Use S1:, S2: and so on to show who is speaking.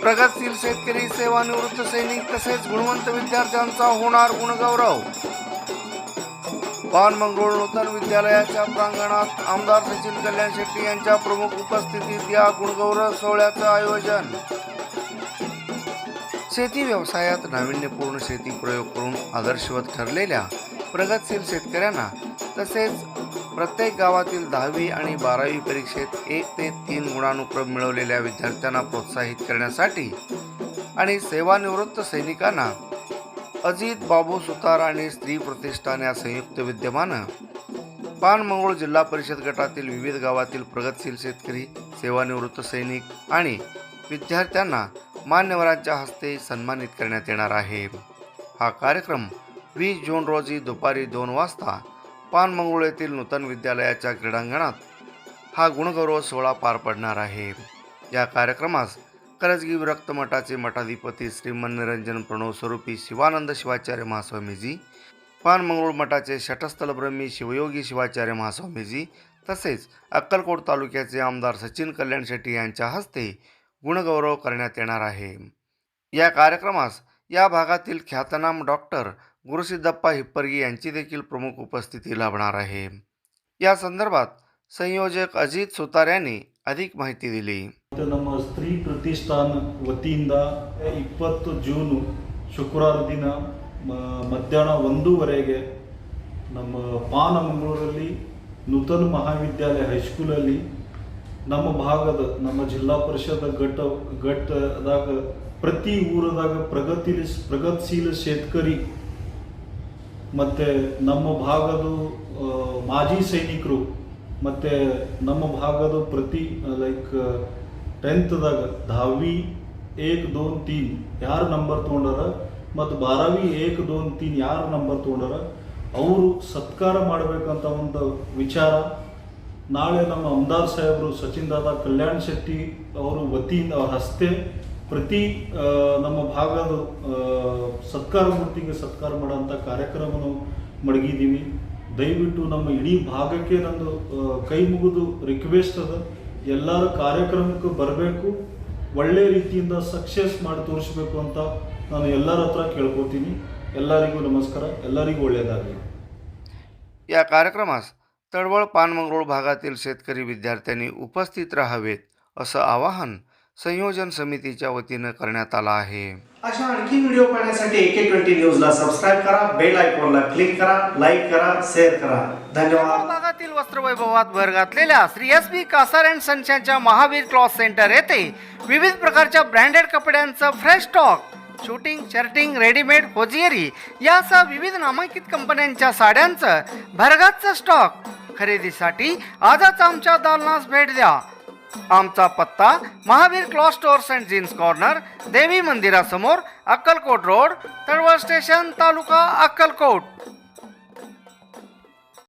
S1: प्रगतशील शेतकरी सेवानिवृत्त सैनिक तसेच गुणवंत विद्यार्थ्यांचा होणार गुणगौरव. पान मंगळूर नूतन विद्यालयाच्या प्रांगणात आमदार सचिन कल्याण शेट्टी यांच्या प्रमुख उपस्थितीत या गुणगौरव सोहळ्याचं आयोजन. शेती व्यवसायात नाविन्यपूर्ण शेती प्रयोग करून आदर्शवत ठरलेल्या प्रगतशील शेतकऱ्यांना तसेच प्रत्येक गावातील दहावी आणि बारावी परीक्षेत एक ते तीन गुणानुक्रम मिळवलेल्या विद्यार्थ्यांना प्रोत्साहित करण्यासाठी आणि सेवानिवृत्त सैनिकांना अजित बाबू सुतार आणि स्त्री प्रतिष्ठान या संयुक्त विद्यमानं पानमंगळ जिल्हा परिषद गटातील विविध गावातील प्रगतशील शेतकरी सेवानिवृत्त सैनिक आणि विद्यार्थ्यांना मान्यवरांच्या हस्ते सन्मानित करण्यात येणार आहे. हा कार्यक्रम वीस जून रोजी दुपारी दोन वाजता पानमंगळ येथील नूतन विद्यालयाच्या क्रीडांगणात हा गुणगौरव सोहळा पार पडणार आहे. या कार्यक्रमास करजगी विरक्त मठाचे मठाधिपती श्री निरंजन प्रणव स्वरूपी शिवानंद शिवाचार्य महास्वामीजी पानमंगळ मठाचे शटस्थल ब्रह्मी शिवयोगी शिवाचार्य महास्वामीजी तसेच अक्कलकोट तालुक्याचे आमदार सचिन कल्याण शेट्टी यांच्या हस्ते गुणगौरव करण्यात येणार आहे. या कार्यक्रमास या भागातील ख्यातनाम डॉक्टर गुरुसिद्धप्पा हिप्परगी यांची देखील प्रमुख उपस्थिती लाभणार आहे या संदर्भात संयोजक अजित सुतार यांनी अधिक ಮಾಹಿತಿ दिली
S2: ಮತ್ತು ನಮ್ಮ ಸ್ತ್ರೀ ಪ್ರತಿಷ್ಠಾನ ವತಿಯಿಂದ ಇಪ್ಪತ್ತು ಜೂನು ಶುಕ್ರವಾರ ದಿನ ಮ- ಮಧ್ಯಾಹ್ನ ಒಂದೂವರೆಗೆ ನಮ್ಮ ಪಾನಮಂಗಳೂರಲ್ಲಿ ನೂತನ ಮಹಾವಿದ್ಯಾಲಯ ಹೈಸ್ಕೂಲಲ್ಲಿ ನಮ್ಮ ಭಾಗದ ನಮ್ಮ ಜಿಲ್ಲಾ ಪರಿಷತ್ ಘಟ್ಟ ಘಟ್ಟದಾಗ ಪ್ರತಿ ಊರದಾಗ ಪ್ರಗತಿಲಿ ಪ್ರಗತಿಶೀಲ ಶೇತಕರಿ ಮತ್ತು ನಮ್ಮ ಭಾಗದ ಮಾಜಿ ಸೈನಿಕರು, ಮತ್ತು ನಮ್ಮ ಭಾಗದ ಪ್ರತಿ ಲೈಕ್ ಟೆಂತ್ದಾಗ ದಾವಿ ಏಕ್, ದೋನ್, ತೀನ್, ಯಾರು ನಂಬರ್ ತೊಗೊಂಡಾರ? ಮತ್ತು ಬಾರಾವಿ, ಏಕ್, ದೋನ್, ತೀನ್, ಯಾರು ನಂಬರ್ ತೊಗೊಂಡಾರ? ಅವರು ಸತ್ಕಾರ ಮಾಡಬೇಕಂತ ಒಂದು ವಿಚಾರ. ನಾಳೆ ನಮ್ಮ ಅಮ್ದಾರ್ ಸಾಹೇಬರು ಸಚಿನ್ ದಾದಾ ಕಲ್ಯಾಣ್ ಶೆಟ್ಟಿ ಅವರು ವತಿಯಿಂದ ಅವ್ರ ಹಸ್ತೆ ಪ್ರತಿ ಆ, ನಮ್ಮ ಭಾಗದ ಆ, ಸತ್ಕಾರ ಮೂರ್ತಿಗೆ ಸತ್ಕಾರ ಮಾಡೋಂಥ ಕಾರ್ಯಕ್ರಮವನ್ನು ಮಡಗಿದ್ದೀವಿ ದಯವಿಟ್ಟು ನಮ್ಮ ಇಡೀ ಭಾಗಕ್ಕೆ ನಂದು ಆ, ಕೈ ಮುಗಿದು ರಿಕ್ವೆಸ್ಟ್ ಅದ ಎಲ್ಲರ ಕಾರ್ಯಕ್ರಮಕ್ಕೆ ಬರಬೇಕು ಒಳ್ಳೆ ರೀತಿಯಿಂದ ಸಕ್ಸಸ್ ಮಾಡಿ ತೋರಿಸ್ಬೇಕು ಅಂತ ನಾನು ಎಲ್ಲರ ಹತ್ರ ಕೇಳ್ಕೊತೀನಿ ಎಲ್ಲರಿಗೂ ನಮಸ್ಕಾರ ಎಲ್ಲರಿಗೂ ಒಳ್ಳೆಯದಾಗಲಿ
S1: या कार्यक्रमास तळवळ पानमंगरूळ भागातील शेतकरी विद्यार्थ्यांनी उपस्थित राहावेत असं आवाहन संयोजन समितीच्या वतीनं करण्यात आलं आहे.
S3: अशा आणखी व्हिडिओ पाहण्यासाठी एके ट्वेंटी न्यूजला सबस्क्राईब करा बेल आयकॉनला क्लिक करा लाईक करा शेअर करा. धन्यवाद.
S1: भागातील वस्त्रवैभवात भर घातलेल्या Shri S B Kasar and Mahavir cloth centre येथे विविध प्रकारच्या ब्रँडेड कपड्यांचं fresh stock shooting shirting readymade hosiery यासह विविध नामांकित कंपन्यांच्या साड्यांचं भरगच्च स्टॉक खरेदीसाठी आजच आमच्या दालनास भेट द्या. आमचा पत्ता Mahavir cloth stores and jeans corner देवी मंदिरासमोर अक्कलकोट रोड तळवळ स्टेशन तालुका अक्कलकोट.